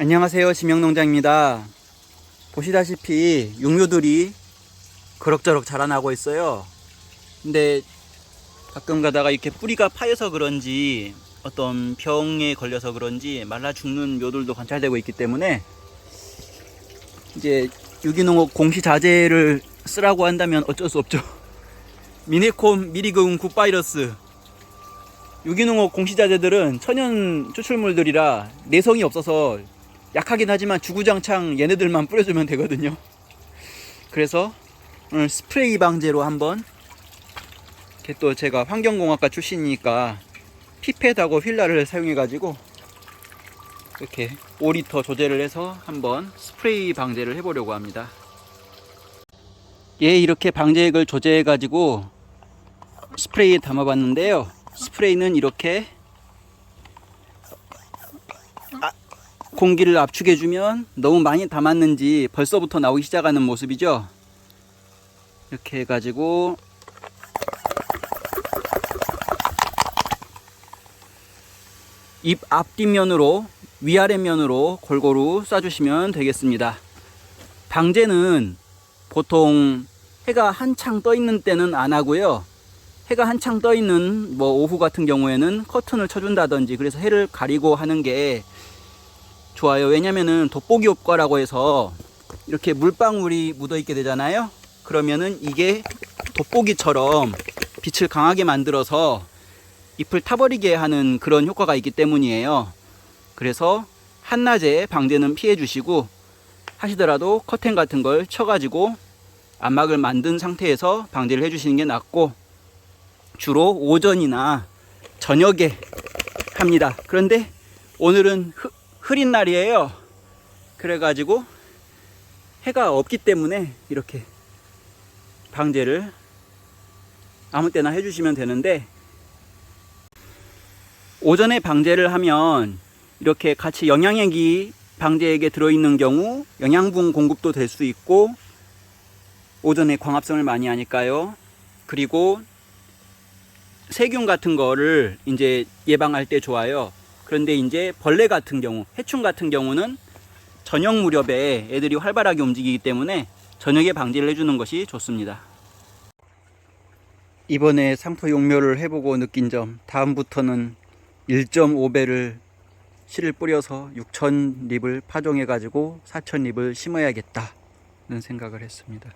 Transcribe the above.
안녕하세요 심영농장입니다. 보시다시피 육묘들이 그럭저럭 자라나고 있어요. 근데 가끔 가다가 이렇게 뿌리가 파여서 그런지 어떤 병에 걸려서 그런지 말라 죽는 묘들도 관찰되고 있기 때문에 이제 유기농업 공시 자재를 쓰라고 한다면 어쩔 수 없죠. 미네콤 미리금 굿바이러스. 유기농업 공시 자재들은 천연 추출물들이라 내성이 없어서 약하긴 하지만 주구장창 얘네들만 뿌려주면 되거든요. 그래서 오늘 스프레이 방제로 한번 또 제가 환경공학과 출신이니까 피펫하고 휠라를 사용해 가지고 이렇게 5리터 조제를 해서 한번 스프레이 방제를 해보려고 합니다. 예, 이렇게 방제액을 조제해 가지고 스프레이에 담아봤는데요. 스프레이는 이렇게 공기를 압축해주면 너무 많이 담았는지 벌써부터 나오기 시작하는 모습이죠. 이렇게 해가지고 입 앞뒷면으로 위아래면으로 골고루 쏴주시면 되겠습니다. 방제는 보통 해가 한창 떠 있는 때는 안 하고요. 해가 한창 떠 있는 뭐 오후 같은 경우에는 커튼을 쳐준다든지 그래서 해를 가리고 하는 게 좋아요. 왜냐면은 돋보기 효과라고 해서 이렇게 물방울이 묻어 있게 되잖아요. 그러면은 이게 돋보기처럼 빛을 강하게 만들어서 잎을 타버리게 하는 그런 효과가 있기 때문이에요. 그래서 한낮에 방제는 피해 주시고 하시더라도 커튼 같은 걸 쳐가지고 안막을 만든 상태에서 방제를 해주시는 게 낫고 주로 오전이나 저녁에 합니다. 그런데 오늘은 흐, 흐린 날이에요. 그래가지고 해가 없기 때문에 이렇게 방제를 아무 때나 해주시면 되는데 오전에 방제를 하면 이렇게 같이 영양액이 방제액에 들어있는 경우 영양분 공급도 될 수 있고 오전에 광합성을 많이 하니까요. 그리고 세균 같은 거를 이제 예방할 때 좋아요. 그런데 이제 벌레 같은 경우, 해충 같은 경우는 저녁 무렵에 애들이 활발하게 움직이기 때문에 저녁에 방지를 해주는 것이 좋습니다. 이번에 상토 용묘를 해보고 느낀 점, 다음부터는 1.5배를 씨를 뿌려서 6천 립을 파종해 가지고 4천 립을 심어야겠다는 생각을 했습니다.